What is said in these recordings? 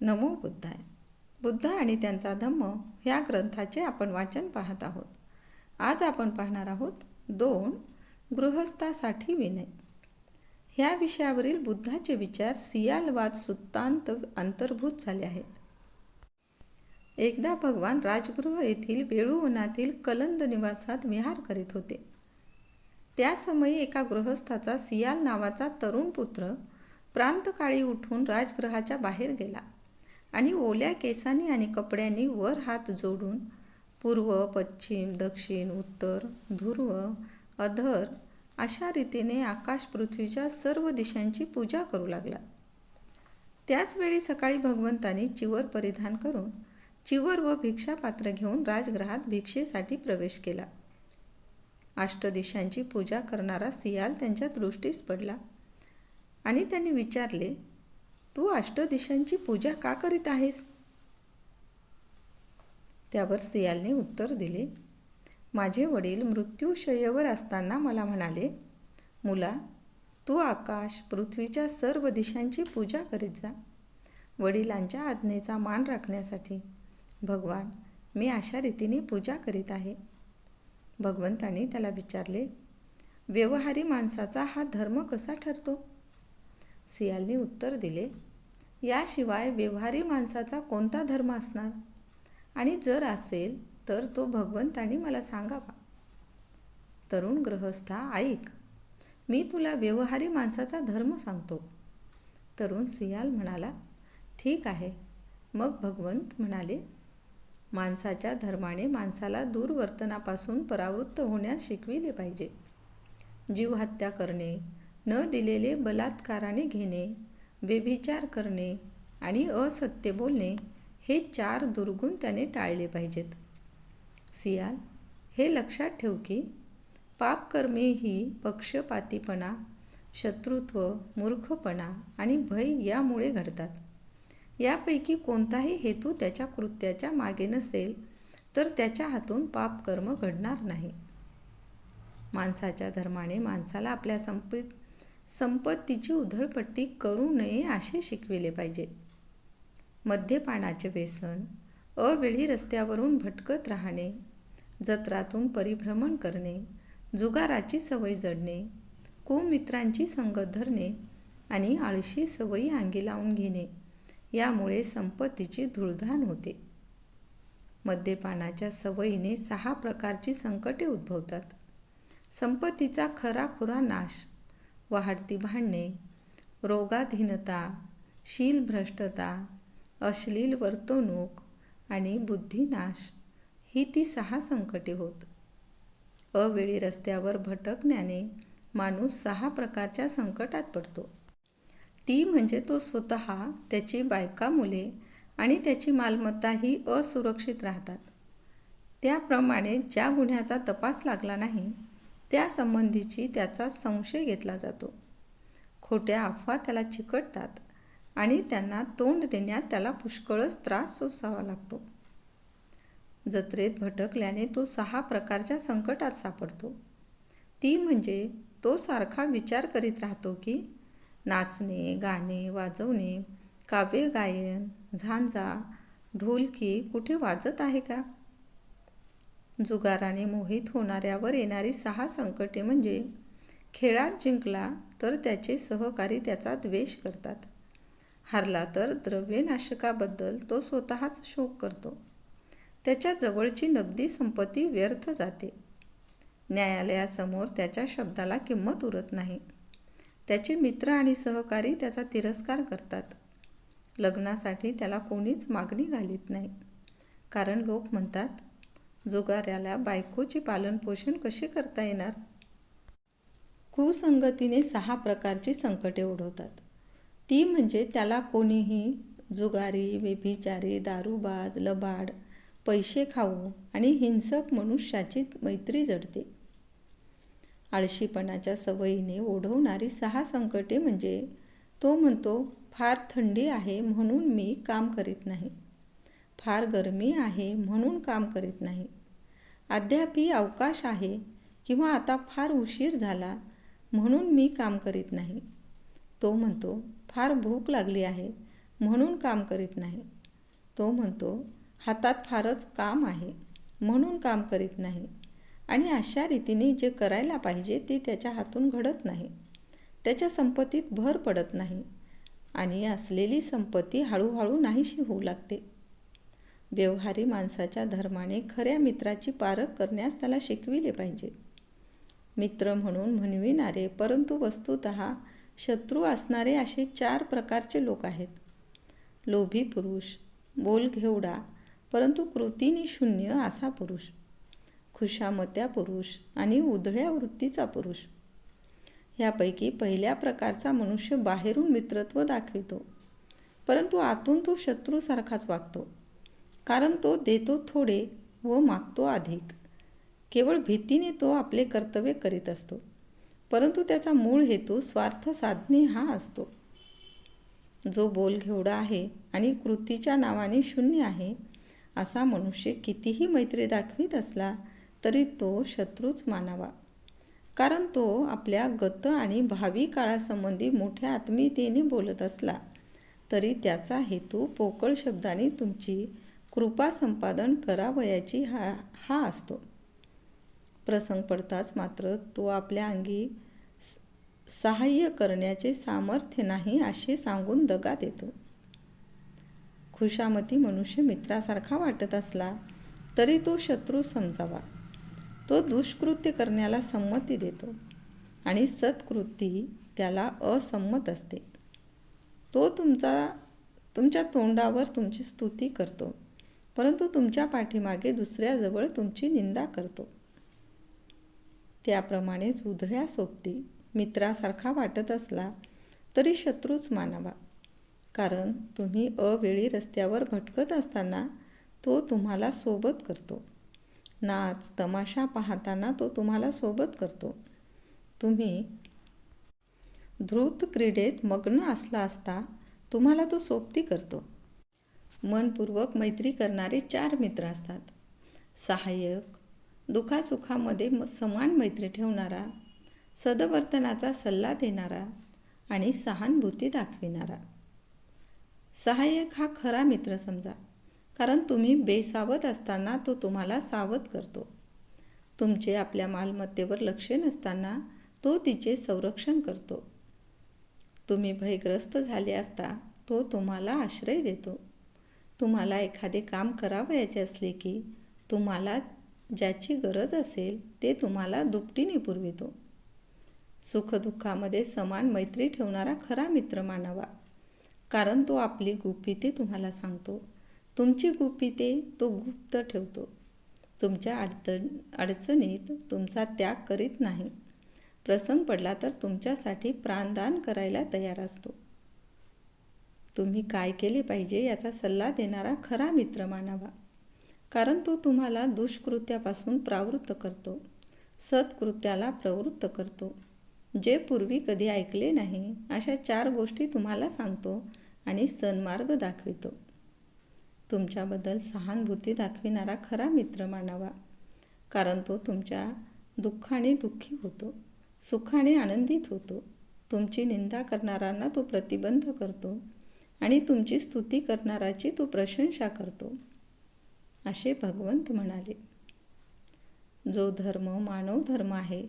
नमो बुद्धाय. बुद्ध आणि त्यांचा धम्म ह्या ग्रंथाचे आपण वाचन पाहत आहोत. आज आपण पाहणार आहोत दोन गृहस्थासाठी विनय. ह्या विषयावरील बुद्धाचे विचार सियालवाद सुत्तांत अंतर्भूत झाले आहेत. एकदा भगवान राजगृह येथील वेळुवनातील कलंद निवासात विहार करीत होते. त्या समयी एका गृहस्थाचा सियाल नावाचा तरुण पुत्र प्रांतकाळी उठून राजगृहाच्या बाहेर गेला. आणि ओल्या केसांनी आणि कपड्यांनी वर हात जोडून पूर्व पश्चिम दक्षिण उत्तर ध्रुव अधर अशा रीतीने आकाश पृथ्वीच्या सर्व दिशांची पूजा करू लागला. त्याचवेळी सकाळी भगवंतानी चिवर परिधान करून चिवर व भिक्षापात्र घेऊन राजगृहात भिक्षेसाठी प्रवेश केला. अष्टदिशांची पूजा करणारा सियाल त्यांच्या दृष्टीस पडला आणि त्यांनी विचारले तू अष्टदिशांची पूजा का करीत आहेस? त्यावर सियालने उत्तर दिले. माझे वडील मृत्यूशय्येवर असताना मला म्हणाले मुला तू आकाश पृथ्वीच्या सर्व दिशांची पूजा करीत जा. वडिलांच्या आज्ञेचा मान राखण्यासाठी भगवान मी अशा रीतीने पूजा करीत आहे. भगवंतानी त्याला विचारले व्यवहारी माणसाचा हा धर्म कसा ठरतो? सियालने उत्तर दिले याशिवाय व्यवहारी माणसाचा कोणता धर्म असणार? आणि जर असेल तर तो भगवंतानी मला सांगावा. तरुण ग्रहस्था ऐक. मी तुला व्यवहारी माणसाचा धर्म सांगतो. तरुण सियाल म्हणाला ठीक आहे. मग भगवंत म्हणाले माणसाच्या धर्माने माणसाला दूरवर्तनापासून परावृत्त होण्यास शिकविले पाहिजे. जीवहत्या करणे न दिलेले बलात्काराने घेणे व्यभिचार करणे आणि असत्य बोलणे हे चार दुर्गुण त्याने टाळले पाहिजेत. सियाल हे लक्षात ठेव की पापकर्मे ही पक्षपातीपणा शत्रुत्व मूर्खपणा आणि भय यामुळे घडतात. यापैकी कोणताही हेतू त्याच्या कृत्याच्या मागे नसेल तर त्याच्या हातून पापकर्म घडणार नाही. माणसाच्या धर्माने माणसाला आपल्या संपत संपत्तीची उधळपट्टी करू नये असे शिकविले पाहिजे. मद्यपानाचे व्यसन अवेळी रस्त्यावरून भटकत राहणे जत्रातून परिभ्रमण करणे जुगाराची सवय जडणे कुमित्रांची संगत धरणे आणि आळशी सवयी अंगी लावून घेणे यामुळे संपत्तीची धुळधाण होते. मद्यपानाच्या सवयीने सहा प्रकारची संकटे उद्भवतात. संपत्तीचा खराखुरा नाश वाढती भांडणे रोगाधीनता शीलभ्रष्टता अश्लील वर्तणूक आणि बुद्धिनाश ही ती सहा संकटे होत. अवेळी रस्त्यावर भटकण्याने माणूस सहा प्रकारच्या संकटात पडतो. ती म्हणजे तो स्वतः त्याची बायका मुले आणि त्याची मालमत्ता ही असुरक्षित राहतात. त्याप्रमाणे ज्या गुन्ह्याचा तपास लागला नाही त्यासंबंधीची त्याचा संशय घेतला जातो. खोट्या अफवा त्याला चिकटतात आणि त्यांना तोंड देण्यात त्याला पुष्कळच त्रास सोसावा लागतो. जत्रेत भटकल्याने तो सहा प्रकारच्या संकटात सापडतो. ती म्हणजे तो सारखा विचार करीत राहतो की नाचणे गाणे वाजवणे काव्य गायन झांजा ढोलकी कुठे वाजत आहे का? जुगाराने मोहित होणाऱ्यावर येणारी सहा संकटे म्हणजे खेळात जिंकला तर त्याचे सहकारी त्याचा द्वेष करतात. हारला तर द्रव्यनाशकाबद्दल तो स्वतःच शोक करतो. त्याच्या जवळची नगदी संपत्ती व्यर्थ जाते. न्यायालयासमोर त्याच्या शब्दाला किंमत उरत नाही. त्याचे मित्र आणि सहकारी त्याचा तिरस्कार करतात. लग्नासाठी त्याला कोणीच मागणी घालीत नाही. कारण लोक म्हणतात जुगाऱ्याला बायकोचे पालनपोषण कसे करता येणार? कुसंगतीने सहा प्रकारची संकटे ओढवतात ती म्हणजे त्याला कोणीही जुगारी व्यभिचारी दारूबाज लबाड पैसे खाऊ आणि हिंसक मनुष्याची मैत्री जडते. आळशीपणाच्या सवयीने ओढवणारी सहा संकटे म्हणजे तो म्हणतो फार थंडी आहे म्हणून मी काम करीत नाही. फार गरमी आहे म्हणून काम करीत नाही. अद्यापही अवकाश आहे किंवा आता फार उशीर झाला म्हणून मी काम करीत नाही. तो म्हणतो फार भूक लागली आहे म्हणून काम करीत नाही. तो म्हणतो हातात फारच काम आहे म्हणून काम करीत नाही. आणि अशा रीतीने जे करायला पाहिजे ते त्याच्या हातून घडत नाही. त्याच्या संपत्तीत भर पडत नाही. आणि असलेली संपत्ती हळूहळू नाहीशी होऊ लागते. व्यवहारी माणसाच्या धर्माने खऱ्या मित्राची पारख करण्यास त्याला शिकविले पाहिजे. मित्र म्हणून म्हणविणारे परंतु वस्तुत शत्रू असणारे असे चार प्रकारचे लोक आहेत. लोभी पुरुष बोलघेवडा परंतु कृतीने शून्य असा पुरुष. खुशामत्या पुरुष आणि उधळ्या वृत्तीचा पुरुष. ह्यापैकी पहिल्या प्रकारचा मनुष्य बाहेरून मित्रत्व दाखवितो परंतु आतून तो शत्रूसारखाच वागतो. कारण तो देतो थोडे व मागतो अधिक. केवळ भीतीने तो आपले कर्तव्य करीत असतो. परंतु त्याचा मूळ हेतू स्वार्थ साधणे हा असतो. जो बोलघेवडा आहे आणि कृतीच्या नावाने शून्य आहे असा मनुष्य कितीही मैत्री दाखवीत असला तरी तो शत्रूच मानावा. कारण तो आपल्या गत आणि भावी काळासंबंधी मोठ्या आत्मीयतेने बोलत असला तरी त्याचा हेतू पोकळ शब्दाने तुमची कृपा संपादन करावयाची हा हा असतो. प्रसंग पडताच मात्र तो आपल्या अंगी सहाय्य करण्याचे सामर्थ्य नाही असे सांगून दगा देतो खुशामती मनुष्य मित्रासारखा वाटत असला तरी तो शत्रू समजावा. तो दुष्कृत्य करण्याला संमती देतो आणि सत्कृती त्याला असंमत असते. तो तुमचा तुमच्या तोंडावर तुमची स्तुती करतो. परंतु तुमच्या पाठीमागे दुसऱ्याजवळ तुमची निंदा करतो. त्याप्रमाणेच उधळ्या सोबती मित्रासारखा वाटत असला तरी शत्रूच मानावा. कारण तुम्ही अवेळी रस्त्यावर भटकत असताना तो तुम्हाला सोबत करतो. नाच तमाशा पाहताना तो तुम्हाला सोबत करतो. तुम्ही द्रुत क्रीडेत मग्न असला असता तुम्हाला तो सोबती करतो. मनपूर्वक मैत्री करणारे चार मित्र असतात. सहाय्यक दुखासुखामध्ये समान मैत्री ठेवणारा सदवर्तनाचा सल्ला देणारा आणि सहानुभूती दाखविणारा. सहाय्यक हा खरा मित्र समजा कारण तुम्ही बेसावध असताना तो तुम्हाला सावध करतो. तुमचे आपल्या मालमत्तेवर लक्ष नसताना तो तिचे संरक्षण करतो. तुम्ही भयग्रस्त झाले असता तो तुम्हाला आश्रय देतो. तुम्हाला एखादे काम करावयाचे असले की तुम्हाला ज्याची गरज असेल ते तुम्हाला दुपटीने पुरवितो. सुखदुःखामध्ये समान मैत्री ठेवणारा खरा मित्र मानावा. कारण तो आपली गुपिते तुम्हाला सांगतो. तुमची गुपिते तो गुप्त ठेवतो. तुमच्या अडचण अडचणीत तुमचा त्याग करीत नाही. प्रसंग पडला तर तुमच्यासाठी प्राणदान करायला तयार असतो. तुम्ही काय केले पाहिजे याचा सल्ला देणारा खरा मित्र मानावा. कारण तो तुम्हाला दुष्कृत्यापासून प्रावृत्त करतो. सत्कृत्याला प्रवृत्त करतो. जे पूर्वी कधी ऐकले नाही अशा चार गोष्टी तुम्हाला सांगतो आणि सन्मार्ग दाखवितो. तुमच्याबद्दल सहानुभूती दाखविणारा खरा मित्र मानावा. कारण तो तुमच्या दुःखाने दुःखी होतो. सुखाने आनंदित होतो. तुमची निंदा करणाऱ्यांना तो प्रतिबंध करतो. आणि तुमची स्तुती करणाराची तो प्रशंसा करतो. असे भगवंत म्हणाले. जो धर्म मानव धर्म आहे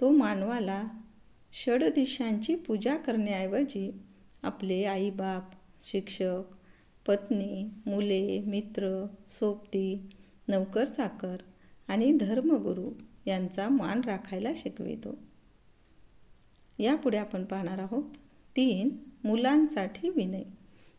तो मानवाला षडदिशांची पूजा करण्याऐवजी आपले आईबाप शिक्षक पत्नी मुले मित्र सोबती नौकर चाकर आणि धर्मगुरू यांचा मान राखायला शिकवितो. यापुढे आपण पाहणार आहोत तीन मुलांसाठी विनय.